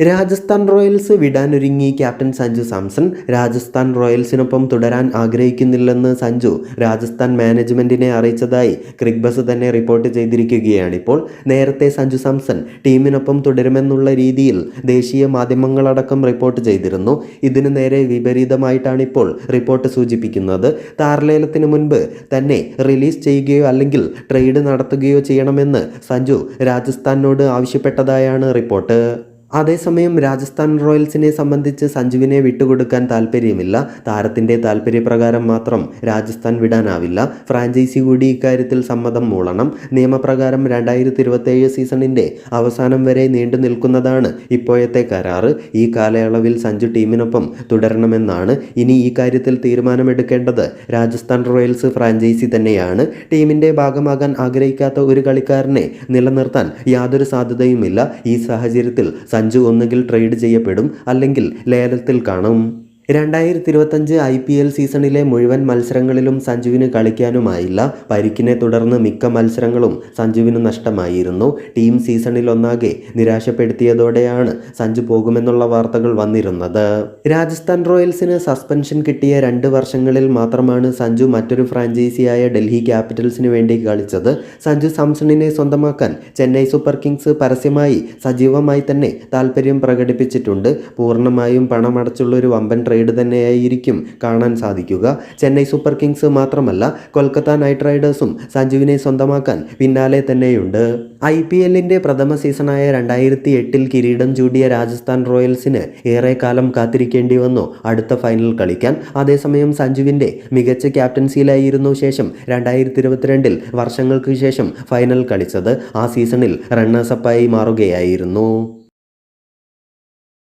Rajasthan Royals വിടാനൊരുങ്ങി captain Sanju Samson. Rajasthan റോയൽസിനൊപ്പം തുടരാൻ ആഗ്രഹിക്കുന്നില്ലെന്ന് സഞ്ജു രാജസ്ഥാൻ മാനേജ്മെന്റിനെ അറിയിച്ചതായി ക്രിക്ബസ് തന്നെ റിപ്പോർട്ട് ചെയ്തിരിക്കുകയാണിപ്പോൾ. നേരത്തെ സഞ്ജു സാംസൺ ടീമിനൊപ്പം തുടരുമെന്നുള്ള രീതിയിൽ ദേശീയ മാധ്യമങ്ങളടക്കം റിപ്പോർട്ട് ചെയ്തിരുന്നു. ഇതിനു നേരെ വിപരീതമായിട്ടാണ് ഇപ്പോൾ റിപ്പോർട്ട് സൂചിപ്പിക്കുന്നത്. താരലേലത്തിന് മുൻപ് തന്നെ റിലീസ് ചെയ്യുകയോ അല്ലെങ്കിൽ ട്രേഡ് നടത്തുകയോ ചെയ്യണമെന്ന് സഞ്ജു രാജസ്ഥാനോട് ആവശ്യപ്പെട്ടതായാണ് റിപ്പോർട്ട്. അതേസമയം രാജസ്ഥാൻ റോയൽസിനെ സംബന്ധിച്ച് സഞ്ജുവിനെ വിട്ടുകൊടുക്കാൻ താല്പര്യമില്ല. താരത്തിന്റെ താല്പര്യപ്രകാരം മാത്രം രാജസ്ഥാൻ വിടാനാവില്ല. ഫ്രാഞ്ചൈസി കൂടി ഇക്കാര്യത്തിൽ സമ്മതം മൂളണം. നിയമപ്രകാരം രണ്ടായിരത്തി ഇരുപത്തേഴ് സീസണിന്റെ അവസാനം വരെ നീണ്ടു നിൽക്കുന്നതാണ് ഇപ്പോഴത്തെ കരാറ്. ഈ കാലയളവിൽ സഞ്ജു ടീമിനൊപ്പം തുടരണമെന്നാണ് ഇനി ഈ കാര്യത്തിൽ തീരുമാനമെടുക്കേണ്ടത്. രാജസ്ഥാൻ റോയൽസ് ഫ്രാഞ്ചൈസി തന്നെയാണ്. ടീമിന്റെ ഭാഗമാകാൻ ആഗ്രഹിക്കാത്ത ഒരു കളിക്കാരനെ നിലനിർത്താൻ യാതൊരു സാധ്യതയുമില്ല. ഈ സാഹചര്യത്തിൽ ഒന്നുകിൽ ട്രേഡ് ചെയ്യപ്പെടും അല്ലെങ്കിൽ ലേലത്തിൽ കാണും. രണ്ടായിരത്തി ഇരുപത്തഞ്ച് ഐ പി എൽ സീസണിലെ മുഴുവൻ മത്സരങ്ങളിലും സഞ്ജുവിന് കളിക്കാനുമായില്ല. പരിക്കിനെ തുടർന്ന് മിക്ക മത്സരങ്ങളും സഞ്ജുവിന് നഷ്ടമായിരുന്നു. ടീം സീസണിൽ ഒന്നാകെ നിരാശപ്പെടുത്തിയതോടെയാണ് സഞ്ജു പോകുമെന്നുള്ള വാർത്തകൾ വന്നിരുന്നത്. രാജസ്ഥാൻ റോയൽസിന് സസ്പെൻഷൻ കിട്ടിയ രണ്ട് വർഷങ്ങളിൽ മാത്രമാണ് സഞ്ജു മറ്റൊരു ഫ്രാഞ്ചൈസിയായ ഡൽഹി ക്യാപിറ്റൽസിന് വേണ്ടി കളിച്ചത്. സഞ്ജു സാംസണിനെ സ്വന്തമാക്കാൻ ചെന്നൈ സൂപ്പർ കിങ്സ് പരസ്യമായി സജീവമായി തന്നെ താല്പര്യം പ്രകടിപ്പിച്ചിട്ടുണ്ട്. പൂർണമായും പണമടച്ചുള്ള ഒരു വമ്പൻ ട്രേഡ് തന്നെയായിരിക്കും കാണാൻ സാധിക്കുക. ചെന്നൈ സൂപ്പർ കിങ്സ് മാത്രമല്ല കൊൽക്കത്ത നൈറ്റ് റൈഡേഴ്സും സഞ്ജുവിനെ സ്വന്തമാക്കാൻ പിന്നാലെ തന്നെയുണ്ട്. ഐ പി എല്ലിന്റെ പ്രഥമ സീസണായ രണ്ടായിരത്തി എട്ടിൽ കിരീടം ചൂടിയ രാജസ്ഥാൻ റോയൽസിന് ഏറെ കാലം കാത്തിരിക്കേണ്ടി വന്നു അടുത്ത ഫൈനൽ കളിക്കാൻ. അതേസമയം സഞ്ജുവിന്റെ മികച്ച ക്യാപ്റ്റൻസിയിലായിരുന്നു ശേഷം രണ്ടായിരത്തി ഇരുപത്തിരണ്ടിൽ വർഷങ്ങൾക്ക് ശേഷം ഫൈനൽ കളിച്ചത്. ആ സീസണിൽ റണ്ണേഴ്സപ്പായി മാറുകയായിരുന്നു.